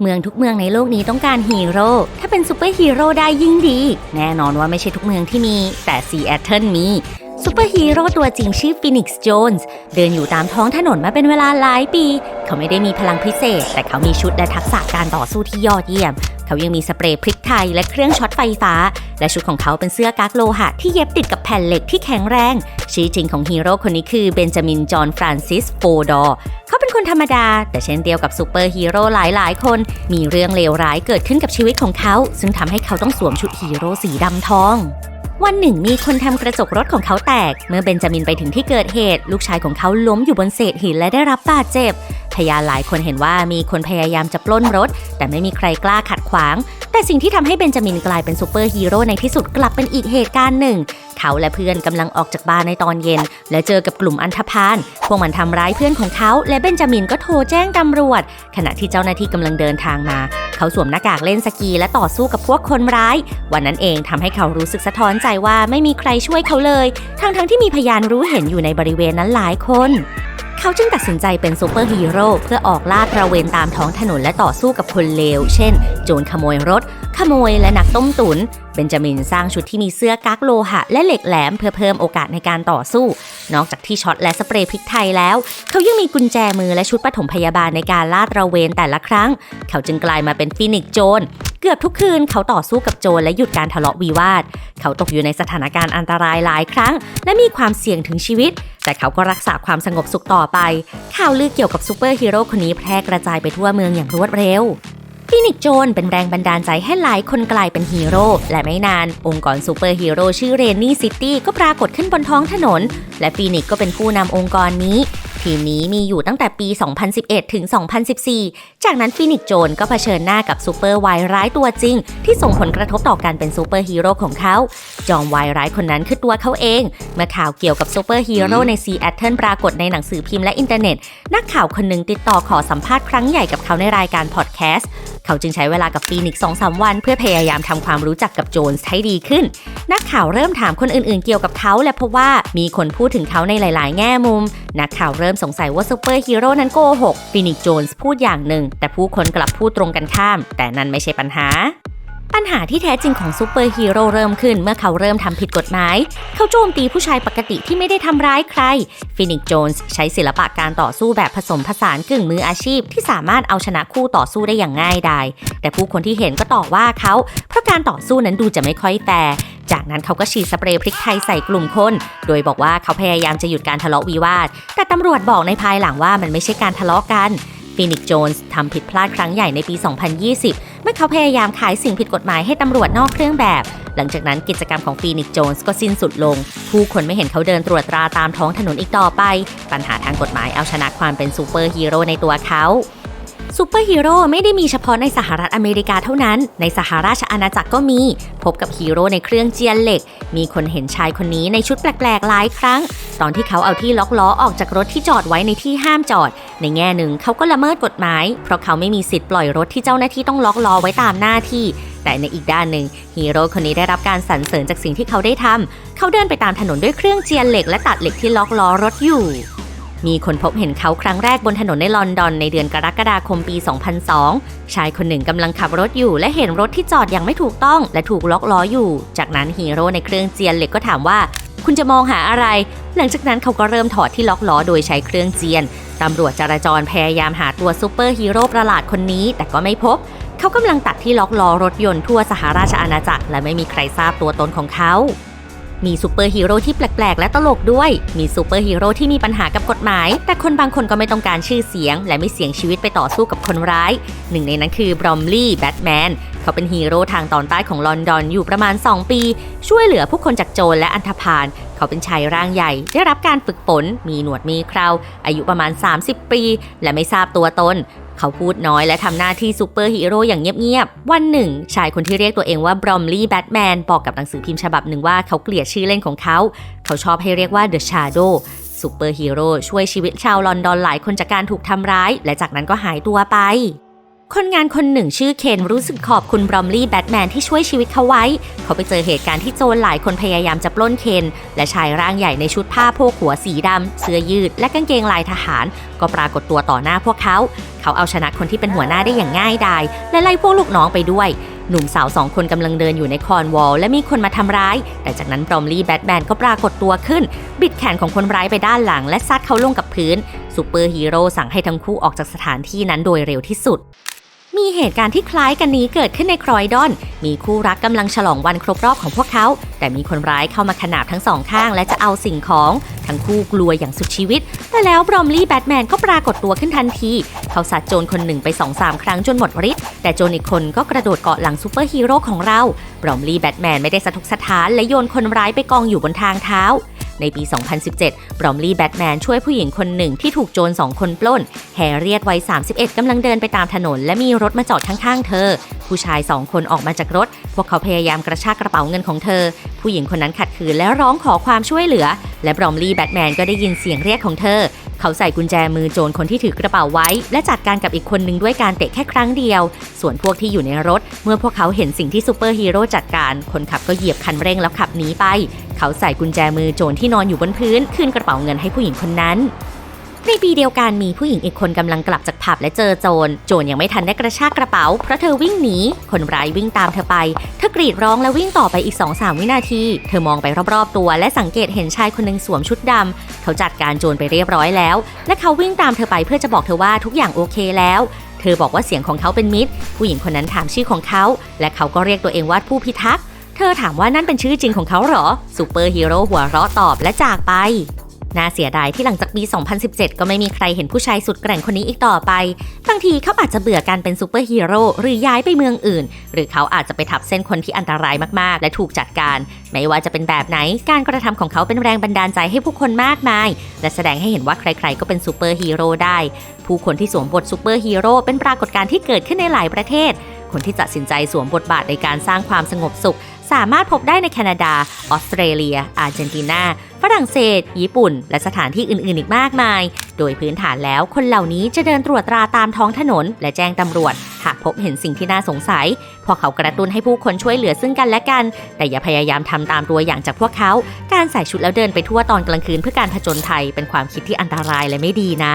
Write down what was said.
เมืองทุกเมืองในโลกนี้ต้องการฮีโร่ ถ้าเป็นซูเปอร์ฮีโร่ได้ยิ่งดี แน่นอนว่าไม่ใช่ทุกเมืองที่มี แต่ซีแอตเทิลมีซูเปอร์ฮีโร่ตัวจริงชื่อฟินิกซ์โจนส์เดินอยู่ตามท้องถนนมาเป็นเวลาหลายปี เขาไม่ได้มีพลังพิเศษ แต่เขามีชุดและทักษะการต่อสู้ที่ยอดเยี่ยม เขายังมีสเปรย์พริกไทยและเครื่องช็อตไฟฟ้า และชุดของเขาเป็นเสื้อกั๊กโลหะที่เย็บติดกับแผ่นเหล็กที่แข็งแรง ชื่อจริงของฮีโร่คนนี้คือเบนจามิน จอห์นฟรานซิส โฟดอร์เขาเป็นคนธรรมดา แต่เช่นเดียวกับซูเปอร์ฮีโร่หลายๆ คน มีเรื่องเลวร้ายเกิดขึ้นกับชีวิตของเขา ซึ่งทำให้เขาต้องสวมชุดฮีโร่สีดำทองวันหนึ่งมีคนทำกระจกรถของเขาแตก เมื่อเบนจามินไปถึงที่เกิดเหตุ ลูกชายของเขาล้มอยู่บนเศษหินและได้รับบาดเจ็บ พยานหลายคนเห็นว่ามีคนพยายามจะปล้นรถ แต่ไม่มีใครกล้าขัดขวาง แต่สิ่งที่ทำให้เบนจามินกลายเป็นซูเปอร์ฮีโร่ในที่สุดกลับเป็นอีกเหตุการณ์หนึ่ง เขาและเพื่อนกำลังออกจากบ้านในตอนเย็น และเจอกับกลุ่มอันธพาลพวกมันทำร้ายเพื่อนของเขา และเบนจามินก็โทรแจ้งตำรวจ ขณะที่เจ้าหน้าที่กำลังเดินทางมา เขาสวมหน้ากากเล่นสกีและต่อสู้กับพวกคนร้าย วันนั้นเองทำให้เขารู้สึกสะท้อนใจว่าไม่มีใครช่วยเขาเลย ทั้งๆที่มีพยานรู้เห็นอยู่ในบริเวณนั้นหลายคน เขาจึงตัดสินใจเป็นซูเปอร์ฮีโร่เพื่อออกลาตระเวนตามท้องถนนและต่อสู้กับคนเลว เช่น โจรขโมยรถ ขโมยและนักต้มตุน เบนจามินสร้างชุดที่มีเสื้อกั๊กโลหะ และเหล็กแหลมเพื่อเพิ่มโอกาสในการต่อสู้ นอกจากที่ช็อตและสเปรย์พริกไทยแล้ว เขายังมีกุญแจมือและชุดปฐมพยาบาลในการลาดระเวนแต่ละครั้ง เขาจึงกลายมาเป็นฟินิกโจรเกือบทุกคืนเขาต่อสู้กับโจรและหยุดการทะเลาะวิวาท เขาตกอยู่ในสถานการณ์อันตรายหลายครั้ง และมีความเสี่ยงถึงชีวิต แต่เขาก็รักษาความสงบสุขต่อไป ข่าวลือเกี่ยวกับซูเปอร์ฮีโร่คนนี้แพร่กระจายไปทั่วเมืองอย่างรวดเร็วฟินิกโจนเป็นแรงบันดาลใจให้หลายคนกลายเป็นฮีโร่และไม่นาน องค์กรซูเปอร์ฮีโร่ชื่อเรนนี่ซิตี้ก็ปรากฏขึ้นบนท้องถนน และฟีนิกก็เป็นผู้นำองค์กรนี้ ทีมนี้มีอยู่ตั้งแต่ปี 2011 ถึง 2014 จากนั้นฟินิกซ์โจนก็เผชิญหน้ากับซูเปอร์วายร้ายตัวจริง ที่ส่งผลกระทบต่อการเป็นซูเปอร์ฮีโร่ของเขา จอมวายร้ายคนนั้นคือตัวเขาเอง เมื่อข่าวเกี่ยวกับซูเปอร์ฮีโร่ในซีแอตเทิลปรากฏในหนังสือพิมพ์และอินเทอร์เน็ต นักข่าวคนหนึ่งติดต่อขอสัมภาษณ์ครั้งใหญ่กับเขาในรายการพอดแคสต์ เขาจึงใช้เวลากับฟีนิกซ์สองสามวัน เพื่อพยายามทำความรู้จักกับโจนส์ให้ดีขึ้น นักข่าวเริ่มถามคนอื่นๆเกี่ยวกับเขาและพบว่ามีคนพูดถึงเขาในหลายๆ แง่มุม นักข่าวเริ่มสงสัยว่าซูเปอร์ฮีโร่นั้นโกหกฟีนิกโจนส์พูดอย่างหนึ่ง แต่ผู้คนกลับพูดตรงกันข้าม แต่นั่นไม่ใช่ปัญหาปัญหาที่แท้จริงของซูเปอร์ฮีโร่เริ่มขึ้นเมื่อเขาเริ่มทำผิดกฎหมาย เขาโจมตีผู้ชายปกติที่ไม่ได้ทำร้ายใคร ฟินิกโจนส์ใช้ศิลปะการต่อสู้แบบผสมผสานกึ่งมืออาชีพ ที่สามารถเอาชนะคู่ต่อสู้ได้อย่างง่ายดาย แต่ผู้คนที่เห็นก็ต่อว่าเขา เพราะการต่อสู้นั้นดูจะไม่ค่อยแฟร์ จากนั้นเขาก็ฉีดสเปรย์พริกไทยใส่กลุ่มคน โดยบอกว่าเขาพยายามจะหยุดการทะเลาะวิวาท แต่ตำรวจบอกในภายหลังว่ามันไม่ใช่การทะเลาะกันฟินิกซ์โจนส์ทำผิดพลาดครั้งใหญ่ในปี 2020 เมื่อเขาพยายามขายสิ่งผิดกฎหมายให้ตำรวจนอกเครื่องแบบ หลังจากนั้นกิจกรรมของฟีนิกซ์โจนส์ก็สิ้นสุดลง ผู้คนไม่เห็นเขาเดินตรวจตราตามท้องถนนอีกต่อไป ปัญหาทางกฎหมายเอาชนะความเป็นซูเปอร์ฮีโร่ในตัวเขา ซูเปอร์ฮีโร่ไม่ได้มีเฉพาะในสหรัฐอเมริกาเท่านั้น ในสหราชอาณาจักรก็มี พบกับฮีโร่ในเครื่องเจียนเหล็ก มีคนเห็นชายคนนี้ในชุดแปลกๆหลายครั้ง ตอนที่เขาเอาที่ล็อกล้อออกจากรถที่จอดไว้ในที่ห้ามจอด ในแง่หนึ่งเขาก็ละเมิดกฎหมาย เพราะเขาไม่มีสิทธิ์ปล่อยรถที่เจ้าหน้าที่ต้องล็อกล้อไว้ตามหน้าที่ แต่ในอีกด้านหนึ่งฮีโร่คนนี้ได้รับการสรรเสริญจากสิ่งที่เขาได้ทำเขาเดินไปตามถนนด้วยเครื่องเจียนเหล็กและตัดเหล็กที่ล็อกล้อรถอยู่ มีคนพบเห็นเขาครั้งแรกบนถนนในลอนดอนในเดือนกรกฎาคมปี 2002 ชายคนหนึ่งกำลังขับรถอยู่ และเห็นรถที่จอดอย่างไม่ถูกต้องและถูกล็อกล้ออยู่ จากนั้นฮีโร่ในเครื่องเจียนเหล็กก็ถามว่า คุณจะมองหาอะไร หลังจากนั้นเขาก็เริ่มถอดที่ล็อกล้อโดยใช้เครื่องเจียนตำรวจจราจรพยายามหาตัวซูเปอร์ฮีโร่ประหลาดคนนี้ แต่ก็ไม่พบ เขากำลังตัดที่ล็อกล้อรถยนต์ทั่วสหราชอาณาจักร และไม่มีใครทราบตัวตนของเขา มีซูเปอร์ฮีโร่ที่แปลกๆ และตลกด้วย มีซูเปอร์ฮีโร่ที่มีปัญหากับกฎหมาย แต่คนบางคนก็ไม่ต้องการชื่อเสียง และไม่เสี่ยงชีวิตไปต่อสู้กับคนร้าย หนึ่งในนั้นคือบรอมลี่แบทแมนเขาเป็นฮีโร่ทางตอนใต้ของลอนดอนอยู่ประมาณ 2 ปี ช่วยเหลือผู้คนจากโจรและอันธพาลเขาเป็นชายร่างใหญ่ ได้รับการฝึกฝนมีหนวดมีเคราอายุประมาณ 30 ปี และไม่ทราบตัวตน เขาพูดน้อยและทำหน้าที่ซูเปอร์ฮีโร่อย่างเงียบๆ วันหนึ่ง ชายคนที่เรียกตัวเองว่าบรอมลี่แบทแมนบอกกับหนังสือพิมพ์ฉบับหนึ่งว่าเขาเกลียดชื่อเล่นของเขา เขาชอบให้เรียกว่าเดอะชาโดซูเปอร์ฮีโร่ช่วยชีวิตชาวลอนดอนหลายคนจากการถูกทำร้าย และจากนั้นก็หายตัวไป คนงานคนหนึ่งชื่อเคนรู้สึกขอบคุณบรอมลี่แบทแมนที่ช่วยชีวิตเขาไว้ เขาไปเจอเหตุการณ์ที่โจรหลายคนพยายามจะปล้นเคน และชายร่างใหญ่ในชุดผ้าโพกหัวสีดำ เสื้อยืด และกางเกงลายทหาร ก็ปรากฏตัวต่อหน้าพวกเขา เขาเอาชนะคนที่เป็นหัวหน้าได้อย่างง่ายดายและไล่พวกลูกน้องไปด้วย หนุ่มสาวสองคนกำลังเดินอยู่ในคอนวอลและมีคนมาทำร้าย แต่จากนั้นบรอมลี่แบทแมนก็ปรากฏตัวขึ้น บิดแขนของคนร้ายไปด้านหลัง และซัดเขาลงกับพื้นซูเปอร์ฮีโร่สั่งให้ทั้งคู่ออกจากสถานที่นั้นโดยเร็วที่สุด มีเหตุการณ์ที่คล้ายกันนี้เกิดขึ้นในครอยดอน มีคู่รักกำลังฉลองวันครบรอบของพวกเขา แต่มีคนร้ายเข้ามาขนาบทั้งสองข้างและจะเอาสิ่งของ ทั้งคู่กลัวอย่างสุดชีวิต แต่แล้วบรอมลี่แบทแมนก็ปรากฏตัวขึ้นทันที เขาสัดโจรคนหนึ่งไป2อสาครั้งจนหมดฤทธิ์ แต่โจรอีกคนก็กระโดดเกาะหลังซูเปอร์ฮีโร่ของเรา บรอมลี่แบทแมนไม่ได้สะทกสะท้านและโยนคนร้ายไปกองอยู่บนทางเท้า ในปี 2017 บรอมลีแบทแมนช่วยผู้หญิงคนหนึ่งที่ถูกโจร2คนปล้น แฮร์เรียตวัย 31 กำลังเดินไปตามถนน และมีรถมาจอดข้างๆ เธอ ผู้ชาย2คนออกมาจากรถ พวกเขาพยายามกระชากกระเป๋าเงินของเธอ ผู้หญิงคนนั้นขัดขืนและร้องขอความช่วยเหลือ และบรอมลีแบทแมนก็ได้ยินเสียงเรียกของเธอ เขาใส่กุญแจมือโจรคนที่ถือกระเป๋าไว้ และจัดการกับอีกคนหนึ่งด้วยการเตะแค่ครั้งเดียว ส่วนพวกที่อยู่ในรถ เมื่อพวกเขาเห็นสิ่งที่ซูเปอร์ฮีโร่จัดการ คนขับก็เหยียบคันเร่งแล้วขับหนีไป เขาใส่กุญแจมือโจรที่นอนอยู่บนพื้น คืนกระเป๋าเงินให้ผู้หญิงคนนั้น ในปีเดียวกันมีผู้หญิงอีกคนกำลังกลับจากผับและเจอโจร โจรยังไม่ทันได้กระชากกระเป๋า เพราะเธอวิ่งหนี คนร้ายวิ่งตามเธอไป เธอกรีดร้องและวิ่งต่อไปอีก 2-3 วินาที เธอมองไปรอบๆตัว และสังเกตเห็นชายคนหนึ่งสวมชุดดำ เขาจัดการโจรไปเรียบร้อยแล้ว และเขาวิ่งตามเธอไปเพื่อจะบอกเธอว่าทุกอย่างโอเคแล้ว เธอบอกว่าเสียงของเขาเป็นมิตร ผู้หญิงคนนั้นถามชื่อของเขา และเขาก็เรียกตัวเองว่าผู้พิทักษ์ เธอถามว่านั่นเป็นชื่อจริงของเขาเหรอซูเปอร์ฮีโร่หัวเราะตอบและจากไป น่าเสียดายที่หลังจากปี 2017 ก็ไม่มีใครเห็นผู้ชายสุดแกร่งคนนี้อีกต่อไป บางทีเขาอาจจะเบื่อการเป็นซูเปอร์ฮีโร่หรือย้ายไปเมืองอื่น หรือเขาอาจจะไปทับเส้นคนที่อันตรายมากๆ และถูกจัดการ ไม่ว่าจะเป็นแบบไหน การกระทำของเขาเป็นแรงบันดาลใจให้ผู้คนมากมาย และแสดงให้เห็นว่าใครๆ ก็เป็นซูเปอร์ฮีโร่ได้ ผู้คนที่สวมบทซูเปอร์ฮีโร่เป็นปรากฏการณ์ที่เกิดขึ้นในหลายประเทศ คนที่ตัดสินใจสวมบทบาทในการสร้างความสงบสุข สามารถพบได้ในแคนาดา ออสเตรเลีย อาร์เจนตินา ฝรั่งเศส ญี่ปุ่น และสถานที่อื่นๆอีกมากมาย โดยพื้นฐานแล้วคนเหล่านี้จะเดินตรวจตราตามท้องถนน และแจ้งตำรวจ หากพบเห็นสิ่งที่น่าสงสัย พวกเขากระตุ้นให้ผู้คนช่วยเหลือซึ่งกันและกัน แต่อย่าพยายามทำตามตัวอย่างจากพวกเขา การใส่ชุดแล้วเดินไปทั่วตอนกลางคืนเพื่อการผจญภัยเป็นความคิดที่อันตรายและไม่ดีนะ